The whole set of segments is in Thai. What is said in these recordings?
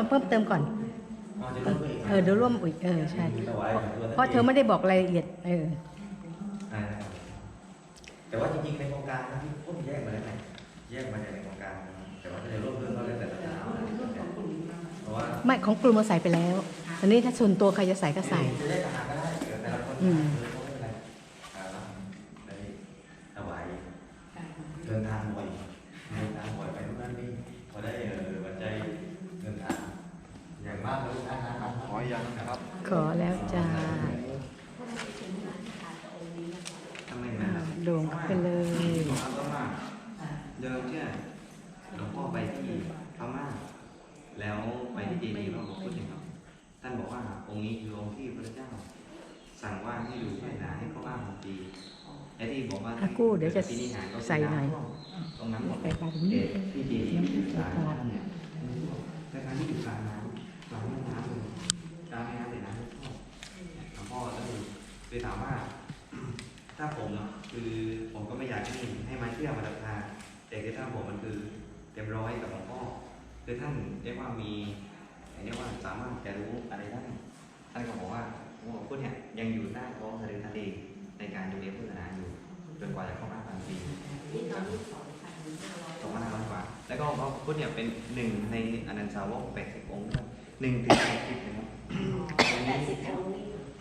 มาเพิ่มเติมก่อนอ๋อร่วมอีกเออเดี๋ยวร่วมอีกเออใช่ เพราะเธอไม่ได้บอกรายละเอียด เออแต่ว่าจริงๆในโครงการนะที่พวกแยกมาแล้วไงแยกมาในโครงการ แต่ว่าจะร่วมเรื่องก็แล้วแต่ละนะเพราะว่าไม่ของกลุ่มมาใส่ไปแล้วอันนี้ถ้าส่วนตัวใครจะใส่ก็ใส่จะแยกต่างหากก็ได้เดี๋ยวแต่ละคนอืมเออก็ไม่เป็นไรอ่าแล้วได้ถวายเดินทางบ่อย ขออย่างนะครับ ขอแล้วจ้าทำไมนะโด่งเข้าไปเลยครับก็มาเดิมเนี่ยหลวงพ่อไปที่พม่าแล้วไปที่เจดีย์พระพุทธเจ้าท่านบอกว่าองค์นี้คือองค์ที่พระเจ้า สั่งว่าให้ดูให้หนาให้เขาบ้างบางทีไอ้ที่บอกว่าอากู้เดี๋ยวจะที่นิหารก็คือใส่หน่อยตรงนั้นหมดไปไปตรงเอนี้อที่เจดีย์ที่กลางน้ำเนี่ยแต่การที่อยู่กลางน้ำ กลางแม่น้ำเลยกลางแม่น้ำเลยนะหลวงพ่อก็คือคือถามว่า ถ้าผมเนอะคือผมก็ไม่อยากให้ให้มาเชื่อมาศรัทาแต่คือถ้าผมมันคือเต็มร้อยกับหลวงพ่อคือท่านเรียกว่ามีเรียกว่าสามารถจะรู้อะไรได้ท่านก็บอกว่าหลวงพ่อพุทธเนี่ยยังอยู่ใต้ท้องทะเลทะเลในการดูแลพุทธศาสนาอยู่จนกว่าจะเข้ามาพันปีสองพันห้าร้อยกว่า แล้วก็พระพุทธเนี่ยเป็นหนึ่งในอนันตสาวกแปดสิบองค์ หนึ่งถึงแปดสิบนะครับ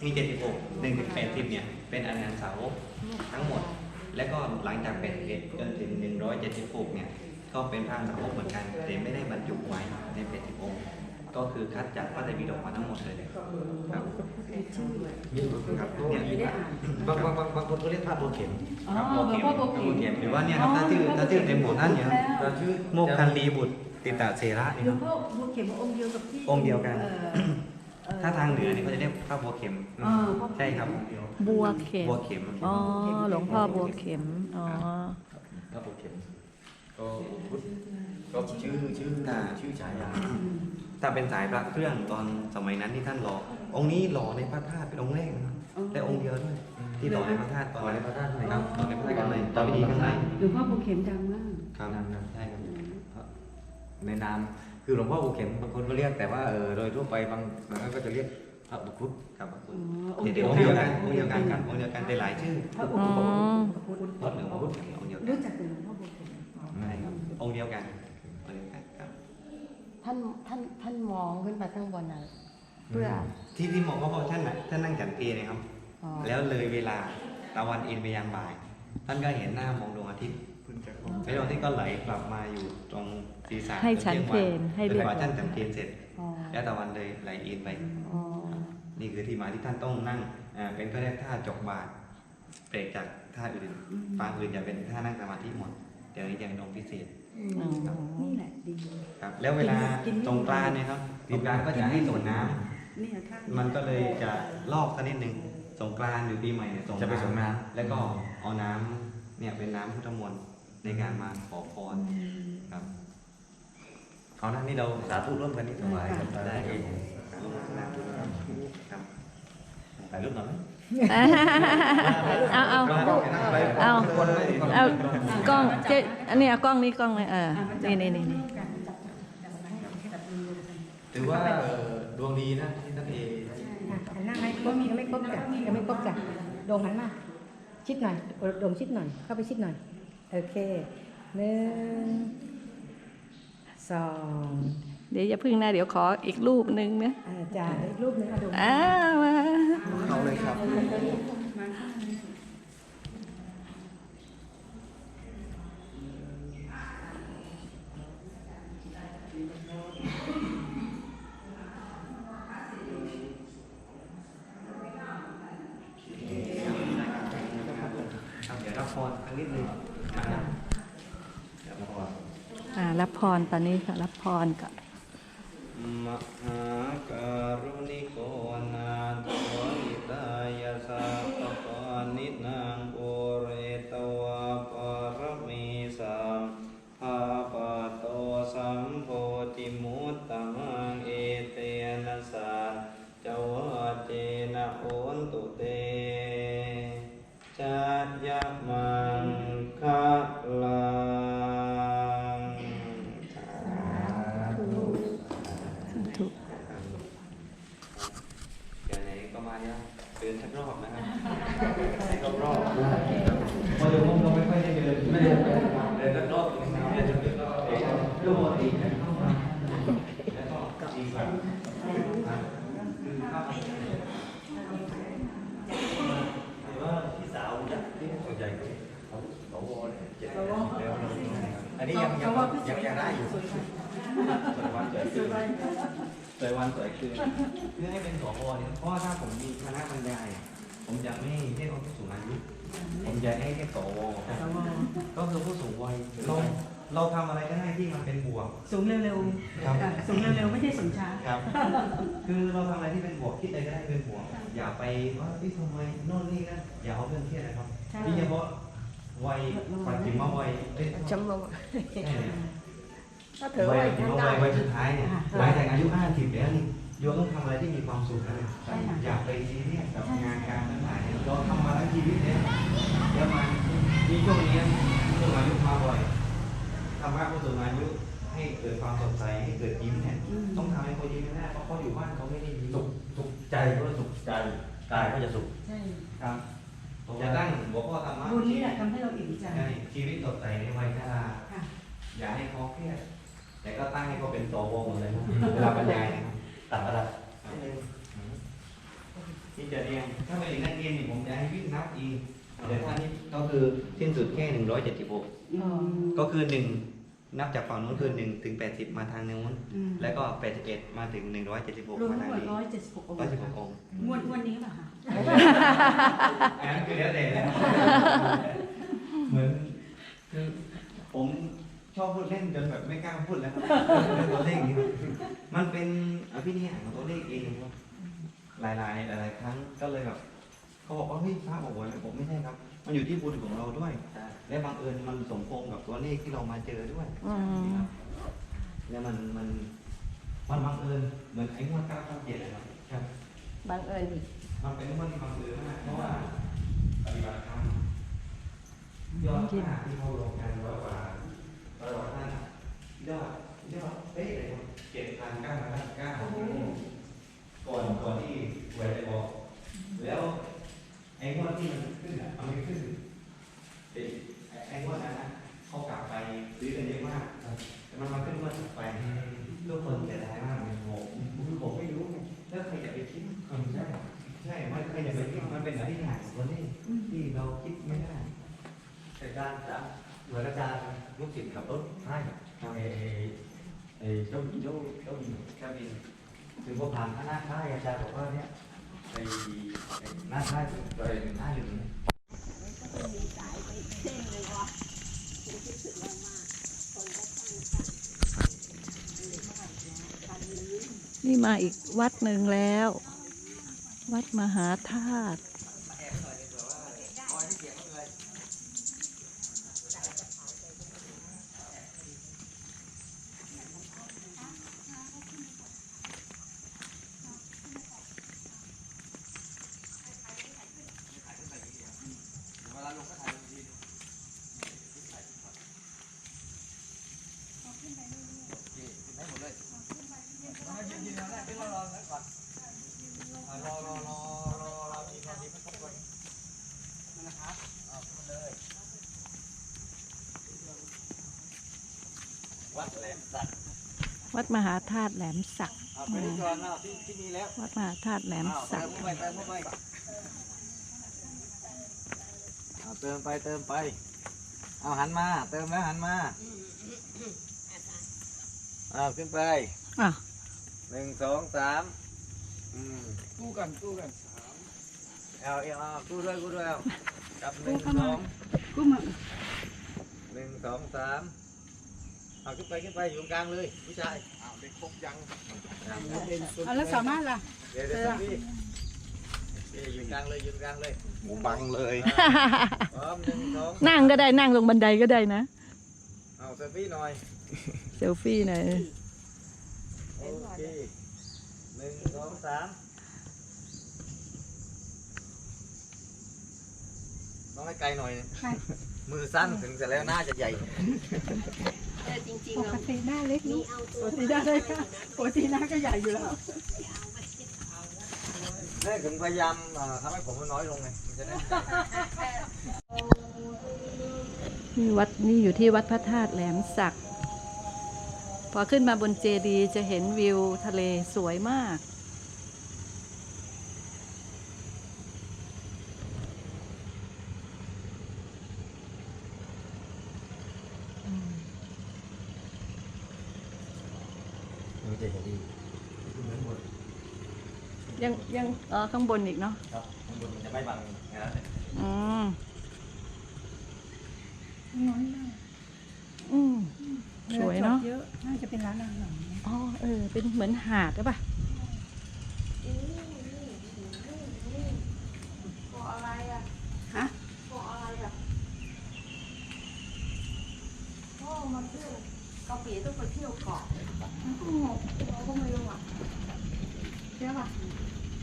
มีเจ็ดสิบหกหนึ่งถึงแปดสิบเนี่ยเป็นอนันตสาวกทั้งหมด และก็หลังจากเป็นเอ็ดจนถึง176เนี่ยก็เป็นพระสาวกเหมือนกันแต่ไม่ได้บรรจุไว้ในเป็นสิบองค์ก็คือคัดจากพระไตรปิฎกมาทั้งหมดเลยครับครับเนี่ยบางบางบางบางคนก็เรียกพระบัวเข็มครับโมเข็มโมเข็มหรือว่าเนี่ยครับถ้าชื่อถ้าชื่อเต็มของท่านเนี่ยครับเราชื่อโมกคันลีบุตร ติตาเสระนี่หลควรังบพ่อบัวเข็มองค์เดียวกับที่องค์เดียวกันเอ่อเอ่อ ถ้าทางเหนือนี่เขาจะเรียกพระบัวเข็มเออพ่อใช่ครับบัวเข็มบัวเข็มอ๋อหลวงพ่อบัวเข็มอ๋อพระบัวเข็มก็พุทธก็ชื่อชื่อชื่อฉายาถ้าเป็นสายพระเครื่องตอนสมัยนั้นที่ท่านหล่อองค์นี้หล่อในพระธาตุเป็นองค์แรกนะครับและองค์เดียวด้วยที่หล่อในพระธาตุตอนหล่อในพระธาตุครับหล่อในพระธาตุข้างในตอนพิธีข้างในหลวงพ่อบัวเข็มดังมากครับใช่ครับ ในนามคือหลวงพ่อบัวเข็มบางคนก็เรียกแต่ว่าเออโดยทั่วไปบางบางท่านก็จะเรียกพระบุคุตครับขอบคุณอ๋อองค์เดี๋ยวเดีเดี๋ยยววกัองนค์เดียวกันองค์เดียวกันครับองค์เดียวกันแต่หลายชื่อพระอุอ๋ปอคุฎพระเหลืองพระพุทธองค์เดียวกันรู้จักแต่หลวงพ่อบัวเข็มใช่ครับองค์เดียวกันองค์เดียวกันครับท่านท่านท่านมองขึ้นไปข้างบนน่ะเพื่อที่ที่หมอเขาบอกท่านน่ะท่านนั่งฉันเพลนะครับอ๋อแล้วเลยเวลาตะวันเอ็นไปยังบ่าย ท่านก็เห็นหน้ามองดวงอาทิตย์คุณจะแล้วดวงอาทิตย์ก็ไหลกลับมาอยู่ตรง ศีรษะให้ฉันเพลให้จเรีนยบกว่าร้อยท่านฉันเพลเสร็จอ๋อแล้วตะวันเลยไหลเอ็นไปอ๋อนี่คือที่มาที่ท่านต้องนั่งอ่าเป็นก็เรียกท่าจกบาทเปลกจากท่าอื่นปางอื่นจะเป็นท่านั่งสมาธิหมดเดี๋ยวนี้ยังตรงพิเศษอ๋อนี่แหละดีครับ แล้วเวลากินไม่สงกรานต์เนี่ยครับสงกรานต์ก็จะให้ส่วนน้ำนี่ท่านมันก็เลยจะลอกสักนิดหนึ่งสงกรานต์หรือปีใหม่เนี่ยส่งจะไปส่งน้แล้วก็เอาน้ำเนี่ยเป็นน้ำพุทธมนต์ในการมาขอพรครับำ เอานะนี่เราสาธุร่วมกันนี่ถวายกันได้ได้คเอรับงครับถ่ายรูปหน่อยไหมเอาเอาเอาเอากล้องเจ๊อันนี้เอากล้องนี้กล้องนี้เออนี่นี่นี่นี่ถือว่าเอ่อดวงดีนะที่ท่านเอหันหน้าให้ครบยังไม่ครบจ้ะยังไม่ครบจ้ะโด่งหันมาชิดหน่อยโด่งชิดหน่อย เข้าไปชิดหน่อย โอเคหนึ่ง สองเดี๋ยวอย่าพึ่งนะ เดี๋ยวขออีกรูปหนึ่งนะอ่าจ้าอีกรูปหนึงอะโด่งอ้าวมาเอาเลยครับครับเดี๋ยวรับพรสักนิดหนึงนะครับเดี๋ยวรับพร อ่า รับพรตอนนี้ค่ะรับพรก่อนมหาการุ ยังยังได้อยู่สวยวันสวยคืนสวยวันสวยคืนเพื่อให้เป็นสวเนี่ยเพราะถ้าผมมีคณะบรรยาย ผมจะไม่เรียกว่าผู้สูงอายุ ผมจะให้เรียกสวก็คือผู้สูงวัยเราเราทำอะไรก็ได้ที่มันเป็นบวก สูงเร็วครับๆสูงเร็วๆไม่ใช่สูงช้าครับ คือเราทำอะไรที่เป็นบวกคิดอะไรก็ได้เป็นบวก อย่าไปว่าที่ทำไมโน่นนี่นั่นอย่าเอาเรื่องเครียดนะครับใช่ที่เฉพาะวัยปัจจุบันวัยเอ้ยจำลง ใช่เลยถ้าเถอะวัไว้ยทั้งวัได้ยวัยสุดท้ายเนี่ยหลังจากอายุ 50 แล้วนี่โยมต้องทำอะไรที่มีความสุขนะใช่ค่ะอย่าไปซีเรียสกับงานการทั้งหลายเนี่ยเราทำมาทั้งชีวิตเนี่ยเดี๋ยวมันมีช่วงนี้ผู้สูงอายุมาบ่อยทำให้ผู้สูงอายุให้เกิดความสดใสให้เกิดยิ้มเนี่ยอืมต้องทำให้เขายิ้มให้ได้เพราะเขาอยู่บ้านเขาไม่ได้ยิ้มสุขสุขใจก็สุขใจกายก็จะสุขใช่ครับจะตั้งหัวข้อธรรมะบุญนี้แหละทำให้เราอิ่มใจใช่ชีวิตสดใสในวัยชราค่ะอย่าให้เขาเครียด แต่ก็ตั้งให้เขาเป็นตัววงเลยนะเวลาบรรยายนะครับตัดอะไรที่จะเรียนถ้าเป็นนักเรียนนี่ผมจะให้วิ่งนับอีกเดี๋ยวท่านี้ก็คือสิ้นสุดแค่หนึ่งร้อยเจ็ดสิบหกอืมก็คือหนึ่งนับจากฝั่งนู้นคือหนึ่งถึงแปดสิบมาทางนู้นอืมแล้วก็แปดสิบเอ็ดมาถึงหนึ่งร้อยเจ็ดสิบหกรวมมาทั้ทางงหมดนี้ร้อยเจ็ดสิบหกองค์ร้อยสิบหกองค์งวดงวดนี้ป่ะคะอันนั้นคือแล้วแต่นะเหมือนคือผม ชอบพูดเล่นจนแบบไม่กล้าพูดแล้วครับเรื่องตัวเลขนี้มันเป็นอภินิหารของตัวเลขเองครับหลายๆ หลาย ๆ ครั้งก็เลยแบบเขาบอกว่าเฮ้ยพระบอกว่าผมไม่ใช่ครับ มันอยู่ที่บุญของเราด้วย และบังเอิญมันสมพงษ์กับตัวเลขที่เรามาเจอด้วยอืมแล้วมันมันมันบังเอิญเหมือนไอ้งวดเก้าเก้าเจ็ดนะครับครับบังเอิญอีกมันเป็นงวดที่บังเอิญมากเพราะว่าปฏิบัติธรรมยอดค่าที่เขาลงกันร้อยกว่า ร้อยกว่ายอดยอดเอ๊ะเจ็ดพันเก้าพันเก้าก่อนก่อนที่หวยจะบอกแล้วไอ้งวดที่มันขึ้นอะมันไม่ขึ้นไอ้ไอ้งวดนั้นอะเขากลับไปซื้อกันเยอะมากแต่มันมาขึ้นงวดถัดไปทุกคนเสียดายมากเลยผมผมไม่รู้ไงแล้วใครจะไปคิดใช่ใช่มันใครจะไปคิดมันเป็นอธิษฐานของตัวเลขที่เราคิดไม่ได้แต่การจะ เหมือนอาจารย์ลูกศิษย์ขับรถให้ไอ้ไอ้เจ้าเจ้าเจ้าหญิงคบินถึงพอผ่านหน้าค่ายอาจารย์บอกว่าเนี่ยไอ้หน้าค่ายไอ้หน้าหนึ่งเนี่ยนี่มาอีกวัดหนึ่งแล้ว วัดมหาธาตุ วัดมหาธาตุแหลมสักเอาไปที่ก่อนเอาที่ที่นี่แล้ววัดมหาธาตุแหลมเอาสัเติกมเข้าไปเติมเข้าไปเอาเติมไปเติมไป เอาหันมา เติมแล้วหันมาเอาขึ้นไปอะ หนึ่งสองสามอืมกู้กันกู้กันเอาเอาเอากู้ด้วยกู้ด้วยเอาจับหนึ่งสองกูมา หนึ่งสองสาม เอาขึ้นไปขึ้นไปอยู่ตรงกลางเลยผู้ชายเอาเด็กครบยังเอาแล้วสามารถล่ะเดี๋ยวเดี๋ยวพี่เดี๋ยวอยู่กลางเลยอยู่กลางเลยหมูบังเลยพร้อมหนึ่งสองนั่งก็ได้นั่งลงบันไดก็ได้นะเอาเซลฟี่หน่อยเซลฟี่หน่อยโอเคหนึ่งสองสามต้องให้ไกลหน่อย มือสั้นถึงจะแล้วหน้าจะใหญ่ปกติหน้าเล็กนี่ปกติหน้าเล็กค่ะปกติหน้าก็ใหญ่อยู่แล้ว นี่ถึงพยายามเอ่อทำให้ผมมันน้อยลงไงมันจะได้ นี่วัดนี่อยู่ที่วัดพระธาตุแหลมสัก พอขึ้นมาบนเจดีย์จะเห็นวิวทะเลสวยมาก ขึ้นไปข้างบนยังยังเออข้างบนอีกเนาะครับข้างบนมันจะไม่บังงานเลยอืมอืมสวยเนอะเยอะ น่าจะเป็นร้านอาหาร อ๋อเออ เป็นเหมือนหาดใช่ปะฮะ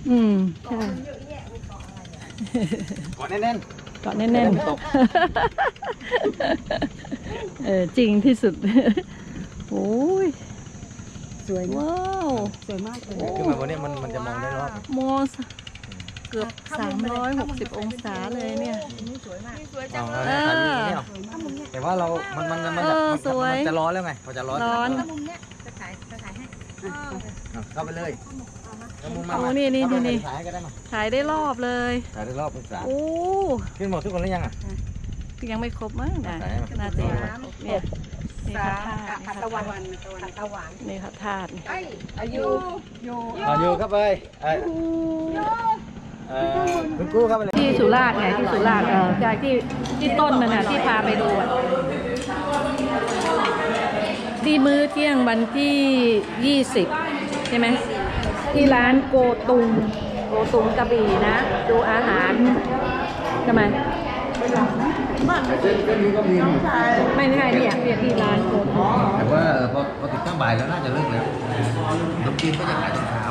อืมใช่กดแน่นเกาะแน่นๆเออจริงที่สุด โอ้ยสวยนะว้าวสวยมากเลยๆขึ้นมาบนนี้มันมันจะมองได้รอบโมสเกือบ 360 องศาเลยเนี่ยเอาแล้วถ่ายรูปนี้เอาแต่ว่าเรา มันมันมันเออมันสวยมันจะร้อนแล้วไงพอจะร้อนร้อนเอา เข้าไปเลยเอามุมมาโอ้นี่นี่เข้าไปนี่ ถ่ายก็ได้มาถ่ายได้รอบเลยถ่ายได้รอบองศาโอ้ขึ้นหมดทุกคนหรือยังอะ ยังไม่ครบมั้งนะถ่ายมาน่าจะยังไม่ครบเนี่ยนี่ค่ะธาตุขัตะวันขัตะวันนี่ค่ะธาตุอายุโยเอาอยู่เข้าไปเอ้ยเอ่อคุณกู้เข้าไปเลยที่สุราษฎร์ไงที่สุราษฎร์เออจากที่ที่ต้นมันน่ะที่พาไปดูอะที่มื้อเที่ยงวันที่ 20 ใช่ไหมที่ร้านโกตุงโกตุงกระบี่นะ ดูอาหารทำไมไม่ใช่เนี่ยเนี่ยที่ร้านโกตุงแต่ว่าพอพอติดตั้งบ่ายแล้วน่าจะเลิกแล้วน้ำจีนก็จะขายตอนเช้า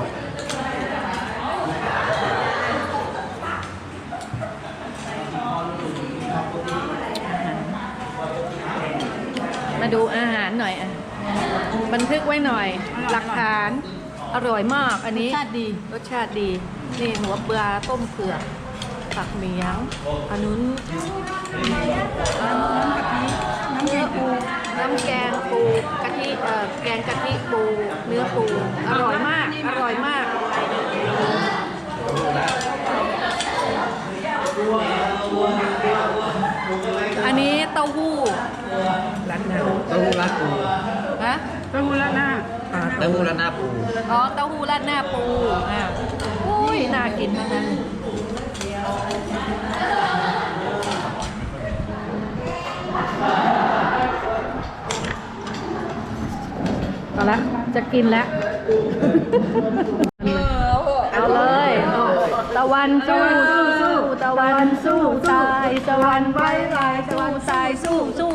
มาดูอาหารหน่อยอะ บันทึกไว้หน่อย หลักฐาน อร่อยมากอันนี้ชาติดีรสชาติดี นี่หัวปลาต้มเผือกผักเหมียงอันนู้นน้ำแกงปูน้ำแกงปูกะทิเอ่อแกงกะทิปูเนื้อปูอร่อยมากอร่อยมากอันนี้เต้าหู้ร้านนาเต้าหู้ราดปูฮะเต้าหู้ราดหน้า เต้าหู้ราดหน้าปู อ๋อเต้าหู้ราดหน้าปูอ่าอุ้ยน่ากินทั้งนั้นเอาละจะกินแล้วเอาเลยตะวันสู้สู้สู้ตะวันสู้ตายตะวันไว้ลายตะวันตายสู้สู้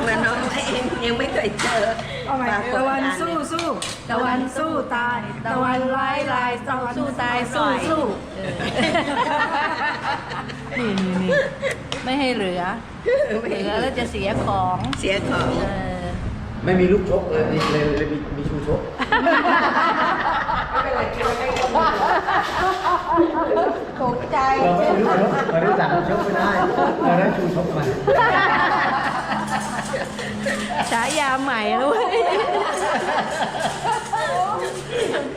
ทำกับน้องเองยังไม่เคยเจอเอาใหม่ตะวันสู้สู้ตะวันสู้ตายตะวันไว้ลายตะวันสู้ตายสู้สู้นี่นี่นี่ไม่ให้เหลือ เหลือแล้วจะเสียของเสียของเออไม่มีลูกชกเลยนี่เลยเลยมีมีชูชกตกใจ เราไม่มีลูกชกเราได้สั่งลูกชกไม่ได้เราได้ชูชกมา ฉายาใหม่แล้วเว้ย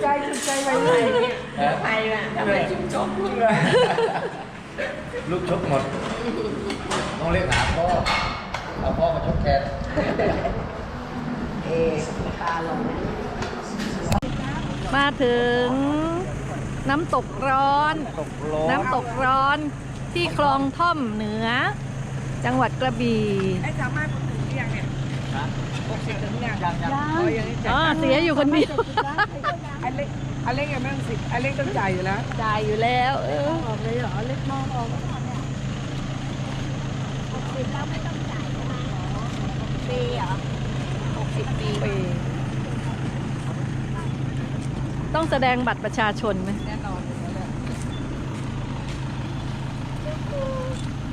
ใจจุดใจไว้ไหนไปว่ะทำไมจิ้มจบลูกชกหมด ต้องเรียกหาพ่อเอาพ่อมาชกแทนเอ๊ะตาลงมาถึงน้ำตกร้อนตกร้อน น้ำตกร้อนที่คลองท่อมเหนือ จังหวัดกระบี่ไอ้สามารถถึงหรือยังเนี่ยหกสิบถึงยังยังยังอ๋อยังไม่จ่ายอ๋อเสียอยู่คนเดียวอันเล็กอันเล็กยังไม่ต้องสิอันเล็กต้องจ่ายอยู่แล้วจ่ายอยู่แล้ว เออออกเลยเหรอเล็กมองออกปีเหรอหกสิบปีปีต้องแสดงบัตรประชาชนไหม แน่นอน เดี๋ยว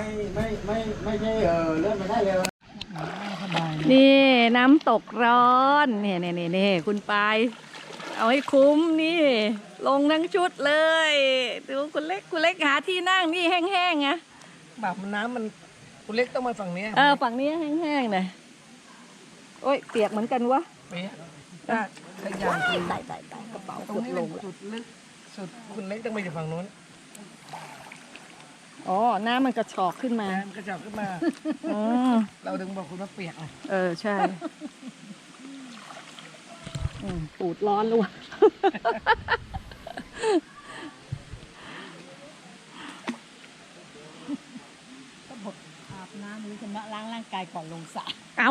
ไม่ไม่ไม่ไม่ใช่เออเลื่อนมาได้เลยนี่น้ำตกร้อนนี่นี่นี่นี่คุณปายเอาให้คุ้มนี่ ลงทั้งชุดเลย ดูคุณเล็กคุณเล็กหาที่นั่งนี่แห้งๆนะแบบน้ำมันคุณเล็กต้องมาฝั่งนี้เออฝั่งนี้แห้งๆหน่อยโอ้ยเปียกเหมือนกันวะเปียกถ้าขยันตายตายตายตายกระเป๋าตรงเกือบนี้ลมันงแล้วสุดลึกสุดคุณเล็กต้องไปอยู่ฝั่งนู้น อ๋อน้ำมันกระชอกขึ้นมา น้ำกระจอกขึ้นมาอืมเราดึงบอกคุณว่าเปียกไงเออ ใช่ อืมปูดร้อนเลยว่ะอาบน้ำหรือชำระล้างร่างกายก่อนลงสระเอา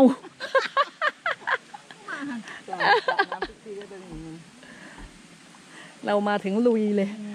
เรามาถึงลุยเลย อื